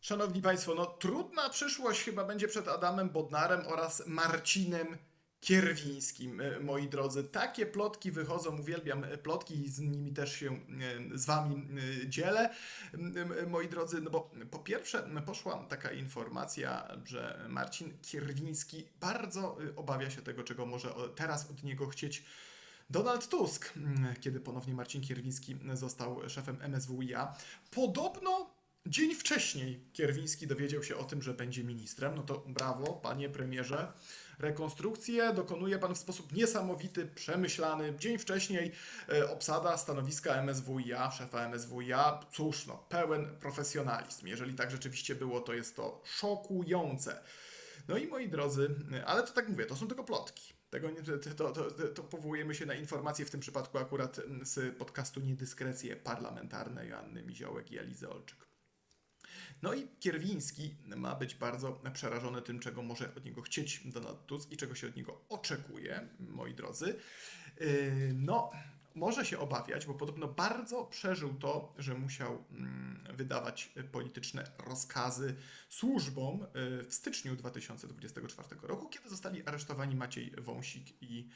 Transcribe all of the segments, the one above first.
Szanowni Państwo, no trudna przyszłość chyba będzie przed Adamem Bodnarem oraz Marcinem Kierwińskim, e, moi drodzy. Takie plotki wychodzą, uwielbiam e, plotki i z nimi też się e, z Wami dzielę, moi drodzy, no bo po pierwsze poszła taka informacja, że Marcin Kierwiński bardzo obawia się tego, czego może teraz od niego chcieć Donald Tusk, kiedy ponownie Marcin Kierwiński został szefem MSWiA. Podobno dzień wcześniej Kierwiński dowiedział się o tym, że będzie ministrem. No to brawo, panie premierze. Rekonstrukcję dokonuje pan w sposób niesamowity, przemyślany. Dzień wcześniej e, obsada stanowiska MSWiA, szefa MSWiA. Cóż, no, pełen profesjonalizm. Jeżeli tak rzeczywiście było, to jest to szokujące. No i moi drodzy, ale to tak mówię, to są tylko plotki. Tego nie, to, to, to, to powołujemy się na informacje w tym przypadku akurat z podcastu Niedyskrecje Parlamentarne Joanny Miziołek i Elizy Olczyk. No i Kierwiński ma być bardzo przerażony tym, czego może od niego chcieć Donald Tusk i czego się od niego oczekuje, moi drodzy. Yy, No, może się obawiać, bo podobno bardzo przeżył to, że musiał mm, wydawać polityczne rozkazy służbom yy, w styczniu 2024 roku, kiedy zostali aresztowani Maciej Wąsik i,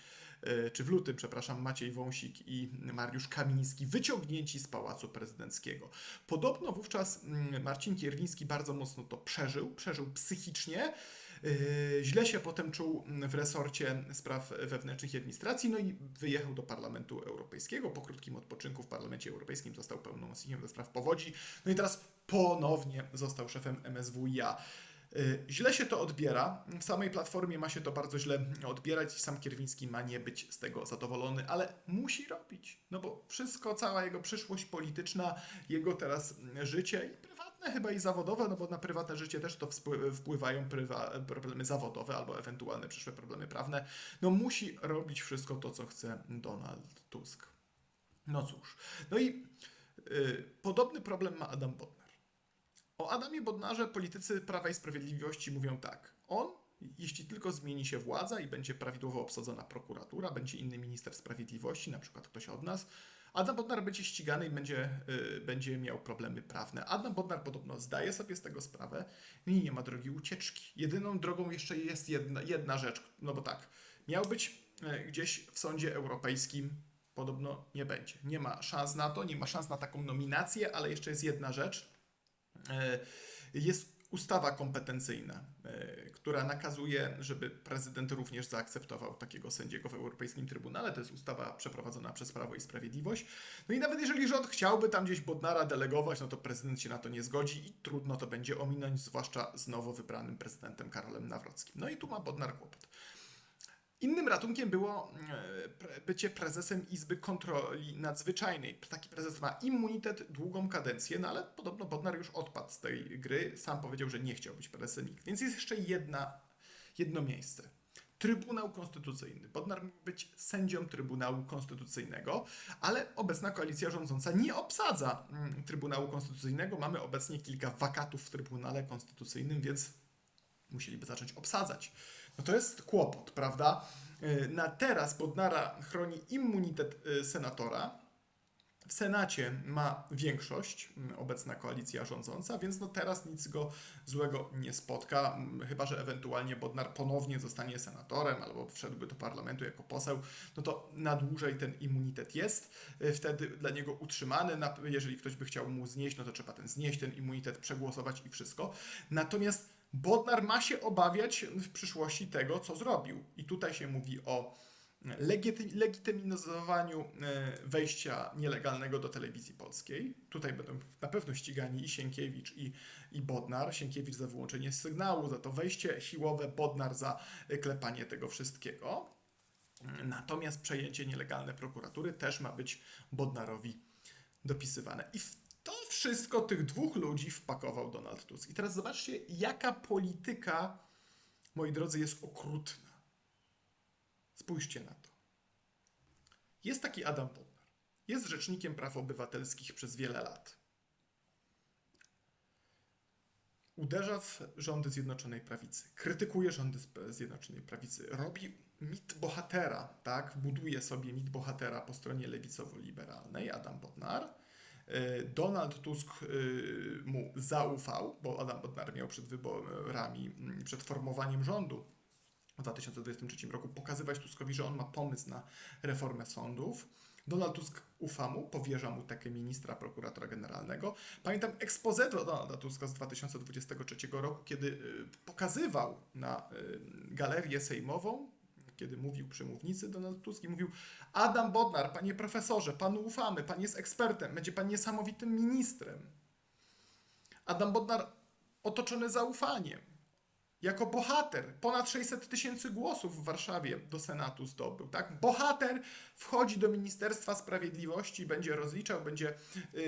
yy, czy w lutym, przepraszam, Maciej Wąsik i Mariusz Kamiński, wyciągnięci z Pałacu Prezydenckiego. Podobno wówczas mm, Marcin Kierwiński bardzo mocno to przeżył, przeżył psychicznie. Yy, Źle się potem czuł w resorcie spraw wewnętrznych i administracji, no i wyjechał do Parlamentu Europejskiego. Po krótkim odpoczynku w Parlamencie Europejskim został pełnomocnikiem do spraw powodzi. No i teraz ponownie został szefem MSWiA. Yy, Źle się to odbiera. W samej platformie ma się to bardzo źle odbierać i sam Kierwiński ma nie być z tego zadowolony, ale musi robić. No bo wszystko, cała jego przyszłość polityczna, jego teraz życie i prywatne chyba i zawodowe, no bo na prywatne życie też to wpływają problemy zawodowe albo ewentualne przyszłe problemy prawne. No musi robić wszystko to, co chce Donald Tusk. No cóż. No i y, podobny problem ma Adam Bodnar. O Adamie Bodnarze politycy Prawa i Sprawiedliwości mówią tak. On, jeśli tylko zmieni się władza i będzie prawidłowo obsadzona prokuratura, będzie inny minister sprawiedliwości, na przykład ktoś od nas, Adam Bodnar będzie ścigany i będzie, y, będzie miał problemy prawne. Adam Bodnar podobno zdaje sobie z tego sprawę i nie ma drogi ucieczki. Jedyną drogą jeszcze jest jedna, jedna rzecz, no bo tak, miał być y, gdzieś w sądzie europejskim, podobno nie będzie. Nie ma szans na to, nie ma szans na taką nominację, ale jeszcze jest jedna rzecz. E, Jest ustawa kompetencyjna, e, która nakazuje, żeby prezydent również zaakceptował takiego sędziego w Europejskim Trybunale. To jest ustawa przeprowadzona przez Prawo i Sprawiedliwość. No i nawet jeżeli rząd chciałby tam gdzieś Bodnara delegować, no to prezydent się na to nie zgodzi i trudno to będzie ominąć, zwłaszcza z nowo wybranym prezydentem Karolem Nawrockim. No i tu ma Bodnar kłopot. Innym ratunkiem było pre- bycie prezesem Izby Kontroli Nadzwyczajnej. Taki prezes ma immunitet, długą kadencję, no ale podobno Bodnar już odpadł z tej gry. Sam powiedział, że nie chciał być prezesem nikt. Więc jest jeszcze jedna, jedno miejsce. Trybunał Konstytucyjny. Bodnar mógł być sędzią Trybunału Konstytucyjnego, ale obecna koalicja rządząca nie obsadza mm, Trybunału Konstytucyjnego. Mamy obecnie kilka wakatów w Trybunale Konstytucyjnym, więc musieliby zacząć obsadzać. No to jest kłopot, prawda? Yy, Na teraz Bodnara chroni immunitet yy, senatora. W Senacie ma większość mm, obecna koalicja rządząca, więc no teraz nic go złego nie spotka, mm, chyba że ewentualnie Bodnar ponownie zostanie senatorem albo wszedłby do parlamentu jako poseł, no to na dłużej ten immunitet jest yy, wtedy dla niego utrzymany. Jeżeli ktoś by chciał mu znieść, no to trzeba ten znieść, ten immunitet przegłosować i wszystko. Natomiast Bodnar ma się obawiać w przyszłości tego, co zrobił. I tutaj się mówi o legitymizowaniu e, wejścia nielegalnego do telewizji polskiej. Tutaj będą na pewno ścigani i Sienkiewicz, i, i Bodnar. Sienkiewicz za wyłączenie sygnału, za to wejście siłowe, Bodnar za e, klepanie tego wszystkiego. Natomiast przejęcie nielegalne prokuratury też ma być Bodnarowi dopisywane. I w to wszystko tych dwóch ludzi wpakował Donald Tusk. I teraz zobaczcie, jaka polityka, moi drodzy, jest okrutna. Spójrzcie na to. Jest taki Adam Bodnar. Jest rzecznikiem praw obywatelskich przez wiele lat. Uderza w rządy Zjednoczonej Prawicy, krytykuje rządy Zjednoczonej Prawicy, robi mit bohatera, tak? Buduje sobie mit bohatera po stronie lewicowo-liberalnej, Adam Bodnar. y, Donald Tusk y, mu zaufał, bo Adam Bodnar miał przed wyborami, przed formowaniem rządu w 2023 roku pokazywać Tuskowi, że on ma pomysł na reformę sądów. Donald Tusk ufa mu, powierza mu takę ministra prokuratora generalnego. Pamiętam do Donalda Tuska z 2023 roku, kiedy y, pokazywał na y, galerię sejmową, kiedy mówił przy mównicy Donald Tusk i mówił Adam Bodnar, panie profesorze, panu ufamy, pan jest ekspertem, będzie pan niesamowitym ministrem. Adam Bodnar otoczony zaufaniem, jako bohater. Ponad 600 tysięcy głosów w Warszawie do Senatu zdobył. Tak? Bohater wchodzi do Ministerstwa Sprawiedliwości, będzie rozliczał, będzie yy,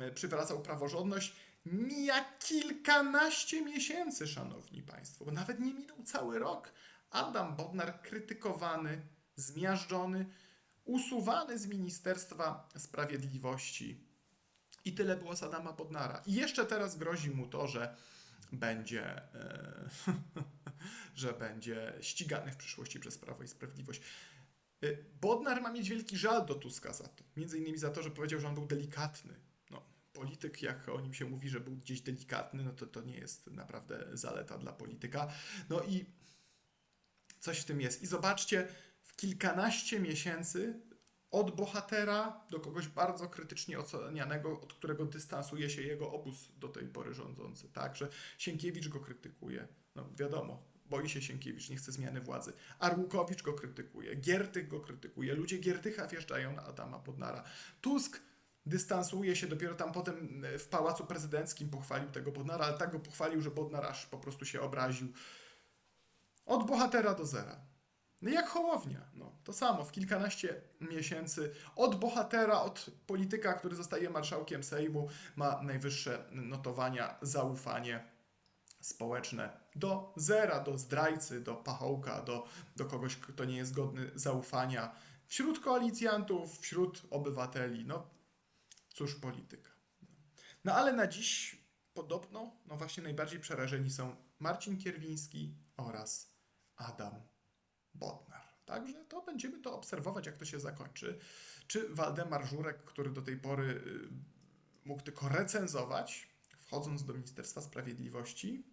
yy, przywracał praworządność. Mija kilkanaście miesięcy, szanowni państwo, bo nawet nie minął cały rok. Adam Bodnar krytykowany, zmiażdżony, usuwany z Ministerstwa Sprawiedliwości. I tyle było z Adama Bodnara. I jeszcze teraz grozi mu to, że będzie, e, że będzie ścigany w przyszłości przez Prawo i Sprawiedliwość. E, Bodnar ma mieć wielki żal do Tuska za to. Między innymi za to, że powiedział, że on był delikatny. No, polityk, jak o nim się mówi, że był gdzieś delikatny, no to to nie jest naprawdę zaleta dla polityka. No i coś w tym jest. I zobaczcie, w kilkanaście miesięcy od bohatera do kogoś bardzo krytycznie ocenianego, od którego dystansuje się jego obóz do tej pory rządzący. Tak, że Sienkiewicz go krytykuje. No wiadomo, boi się Sienkiewicz, nie chce zmiany władzy. Arłukowicz go krytykuje, Giertych go krytykuje, ludzie Giertycha wjeżdżają na Adama Bodnara. Tusk dystansuje się, dopiero tam potem w Pałacu Prezydenckim pochwalił tego Bodnara, ale tak go pochwalił, że Bodnar aż po prostu się obraził. Od bohatera do zera. No jak Hołownia, no, to samo, w kilkanaście miesięcy od bohatera, od polityka, który zostaje marszałkiem Sejmu, ma najwyższe notowania, zaufanie społeczne do zera, do zdrajcy, do pachołka, do, do kogoś, kto nie jest godny zaufania wśród koalicjantów, wśród obywateli. No cóż, polityka. No ale na dziś podobno, no właśnie najbardziej przerażeni są Marcin Kierwiński oraz Adam Bodnar. Także to będziemy to obserwować, jak to się zakończy. Czy Waldemar Żurek, który do tej pory y, mógł tylko recenzować, wchodząc do Ministerstwa Sprawiedliwości,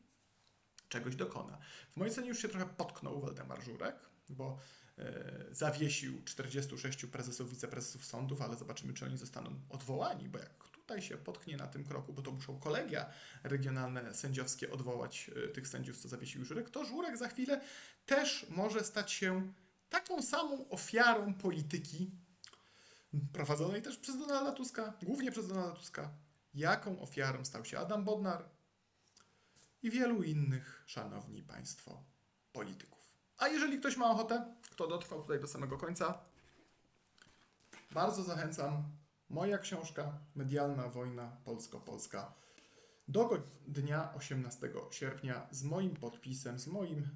czegoś dokona. W mojej ocenie już się trochę potknął Waldemar Żurek, bo zawiesił 46 prezesów, wiceprezesów sądów, ale zobaczymy, czy oni zostaną odwołani, bo jak tutaj się potknie na tym kroku, bo to muszą kolegia regionalne sędziowskie odwołać e, tych sędziów, co zawiesił Żurek, to Żurek za chwilę też może stać się taką samą ofiarą polityki prowadzonej też przez Donalda Tuska, głównie przez Donalda Tuska, jaką ofiarą stał się Adam Bodnar i wielu innych, szanowni państwo, polityków. A jeżeli ktoś ma ochotę, kto dotrwał tutaj do samego końca, bardzo zachęcam. Moja książka Medialna wojna polsko-polska do dnia 18 sierpnia z moim podpisem, z moim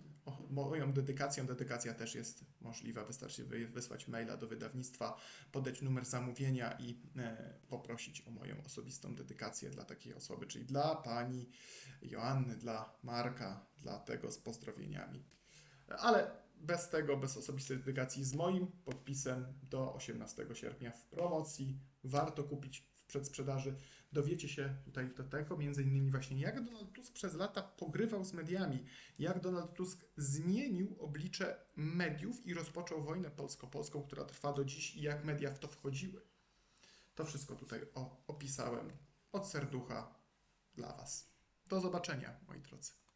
moją dedykacją. Dedykacja też jest możliwa. Wystarczy wysłać maila do wydawnictwa, podać numer zamówienia i e, poprosić o moją osobistą dedykację dla takiej osoby, czyli dla pani Joanny, dla Marka, dla tego z pozdrowieniami. Ale bez tego, bez osobistej dedykacji, z moim podpisem do 18 sierpnia w promocji warto kupić w przedsprzedaży dowiecie się tutaj do tego, między innymi właśnie jak Donald Tusk przez lata pogrywał z mediami, jak Donald Tusk zmienił oblicze mediów i rozpoczął wojnę polsko-polską, która trwa do dziś i jak media w to wchodziły. To wszystko tutaj opisałem od serducha dla Was. Do zobaczenia, moi drodzy.